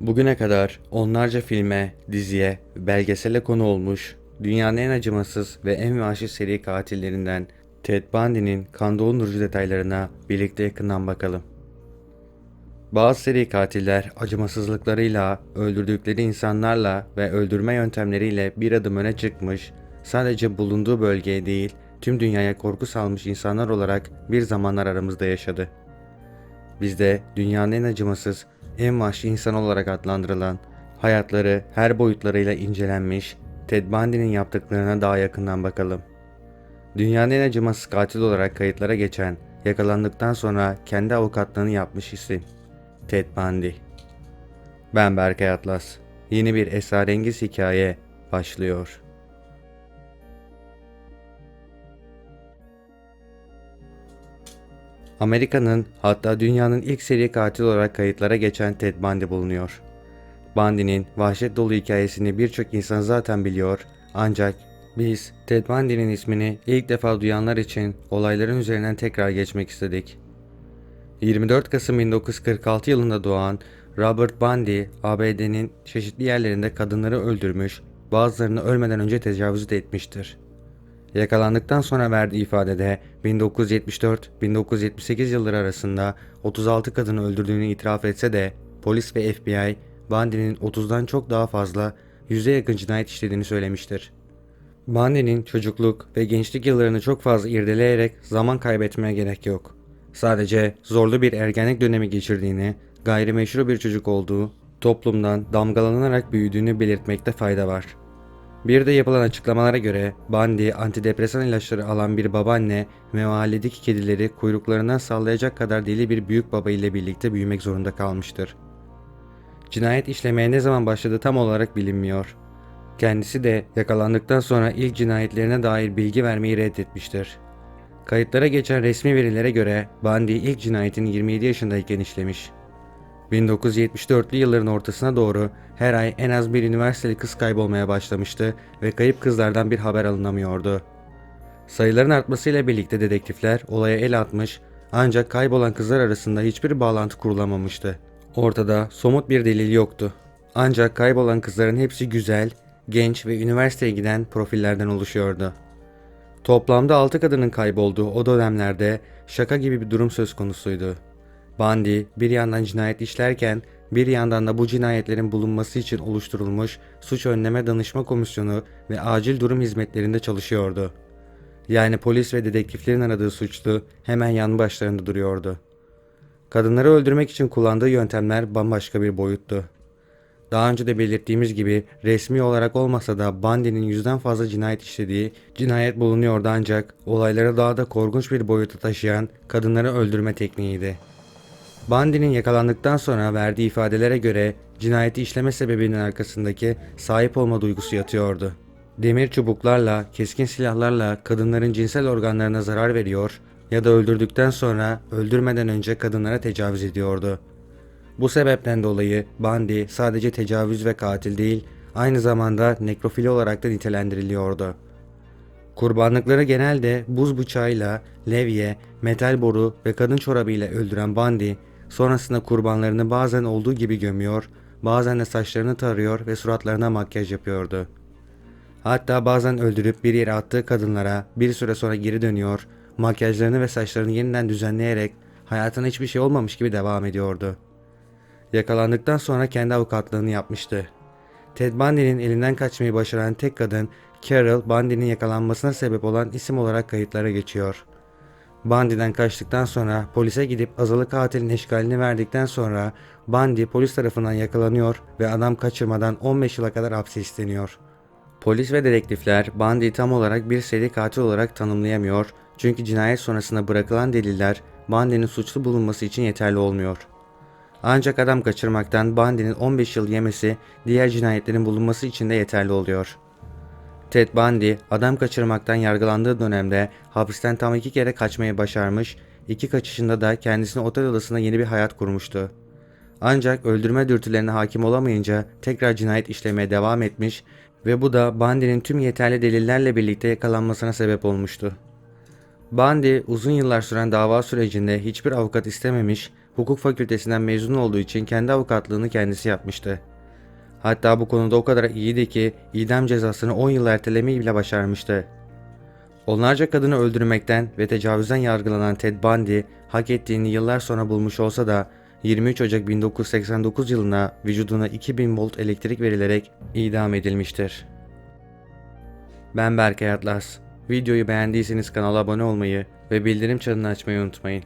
Bugüne kadar onlarca filme, diziye, belgesele konu olmuş, dünyanın en acımasız ve en vahşi seri katillerinden Ted Bundy'nin kan dondurucu detaylarına birlikte yakından bakalım. Bazı seri katiller acımasızlıklarıyla, öldürdükleri insanlarla ve öldürme yöntemleriyle bir adım öne çıkmış, sadece bulunduğu bölgeye değil, tüm dünyaya korku salmış insanlar olarak bir zamanlar aramızda yaşadı. Biz de dünyanın en acımasız, en vahşi insan olarak adlandırılan, hayatları her boyutlarıyla incelenmiş Ted Bundy'nin yaptıklarına daha yakından bakalım. Dünyanın en acımasız katil olarak kayıtlara geçen, yakalandıktan sonra kendi avukatlığını yapmış isim. Ted Bundy. Ben Berkay Atlas. Yeni bir esrarengiz hikaye başlıyor. Amerika'nın hatta dünyanın ilk seri katil olarak kayıtlara geçen Ted Bundy bulunuyor. Bundy'nin vahşet dolu hikayesini birçok insan zaten biliyor ancak biz Ted Bundy'nin ismini ilk defa duyanlar için olayların üzerinden tekrar geçmek istedik. 24 Kasım 1946 yılında doğan Robert Bundy, ABD'nin çeşitli yerlerinde kadınları öldürmüş, bazılarını ölmeden önce tecavüz de etmiştir. Yakalandıktan sonra verdiği ifadede 1974-1978 yılları arasında 36 kadını öldürdüğünü itiraf etse de polis ve FBI Bundy'nin 30'dan çok daha fazla yüze yakın cinayet işlediğini söylemiştir. Bundy'nin çocukluk ve gençlik yıllarını çok fazla irdeleyerek zaman kaybetmeye gerek yok. Sadece zorlu bir ergenlik dönemi geçirdiğini, gayrimeşru bir çocuk olduğu, toplumdan damgalanarak büyüdüğünü belirtmekte fayda var. Bir de yapılan açıklamalara göre Bundy antidepresan ilaçları alan bir babaanne ve mahalledeki kedileri kuyruklarından sallayacak kadar deli bir büyük baba ile birlikte büyümek zorunda kalmıştır. Cinayet işlemeye ne zaman başladı tam olarak bilinmiyor. Kendisi de yakalandıktan sonra ilk cinayetlerine dair bilgi vermeyi reddetmiştir. Kayıtlara geçen resmi verilere göre Bundy ilk cinayetini 27 yaşındayken işlemiş. 1974'lü yılların ortasına doğru her ay en az bir üniversiteli kız kaybolmaya başlamıştı ve kayıp kızlardan bir haber alınamıyordu. Sayıların artmasıyla birlikte dedektifler olaya el atmış ancak kaybolan kızlar arasında hiçbir bağlantı kurulamamıştı. Ortada somut bir delil yoktu. Ancak kaybolan kızların hepsi güzel, genç ve üniversiteye giden profillerden oluşuyordu. Toplamda 6 kadının kaybolduğu o dönemlerde şaka gibi bir durum söz konusuydu. Bundy bir yandan cinayet işlerken bir yandan da bu cinayetlerin bulunması için oluşturulmuş Suç Önleme Danışma Komisyonu ve acil durum hizmetlerinde çalışıyordu. Yani polis ve dedektiflerin aradığı suçlu hemen yan başlarında duruyordu. Kadınları öldürmek için kullandığı yöntemler bambaşka bir boyuttu. Daha önce de belirttiğimiz gibi resmi olarak olmasa da Bundy'nin yüzden fazla cinayet işlediği cinayet bulunuyordu ancak olayları daha da korkunç bir boyuta taşıyan kadınları öldürme tekniğiydi. Bundy'nin yakalandıktan sonra verdiği ifadelere göre cinayeti işleme sebebinin arkasındaki sahip olma duygusu yatıyordu. Demir çubuklarla, keskin silahlarla kadınların cinsel organlarına zarar veriyor ya da öldürdükten sonra öldürmeden önce kadınlara tecavüz ediyordu. Bu sebepten dolayı Bundy sadece tecavüz ve katil değil, aynı zamanda nekrofili olarak da nitelendiriliyordu. Kurbanlıkları genelde buz bıçağıyla, levye, metal boru ve kadın çorabıyla öldüren Bundy, sonrasında kurbanlarını bazen olduğu gibi gömüyor, bazen de saçlarını tarıyor ve suratlarına makyaj yapıyordu. Hatta bazen öldürüp bir yere attığı kadınlara bir süre sonra geri dönüyor, makyajlarını ve saçlarını yeniden düzenleyerek hayatına hiçbir şey olmamış gibi devam ediyordu. Yakalandıktan sonra kendi avukatlığını yapmıştı. Ted Bundy'nin elinden kaçmayı başaran tek kadın Carol Bundy'nin yakalanmasına sebep olan isim olarak kayıtlara geçiyor. Bundy'den kaçtıktan sonra polise gidip azılı katilin eşkalini verdikten sonra Bundy polis tarafından yakalanıyor ve adam kaçırmadan 15 yıla kadar hapse isteniyor. Polis ve dedektifler Bundy'yi tam olarak bir seri katil olarak tanımlayamıyor çünkü cinayet sonrasında bırakılan deliller Bundy'nin suçlu bulunması için yeterli olmuyor. Ancak adam kaçırmaktan Bundy'nin 15 yıl yemesi diğer cinayetlerin bulunması için de yeterli oluyor. Ted Bundy adam kaçırmaktan yargılandığı dönemde hapisten tam iki kere kaçmayı başarmış, iki kaçışında da kendisine otel odasında yeni bir hayat kurmuştu. Ancak öldürme dürtülerine hakim olamayınca tekrar cinayet işlemeye devam etmiş ve bu da Bundy'nin tüm yeterli delillerle birlikte yakalanmasına sebep olmuştu. Bundy uzun yıllar süren dava sürecinde hiçbir avukat istememiş, hukuk fakültesinden mezun olduğu için kendi avukatlığını kendisi yapmıştı. Hatta bu konuda o kadar iyiydi ki idam cezasını 10 yıl ertelemeyi bile başarmıştı. Onlarca kadını öldürmekten ve tecavüzden yargılanan Ted Bundy hak ettiğini yıllar sonra bulmuş olsa da 23 Ocak 1989 yılına vücuduna 2000 volt elektrik verilerek idam edilmiştir. Ben Berkay Atlas. Videoyu beğendiyseniz kanala abone olmayı ve bildirim çanını açmayı unutmayın.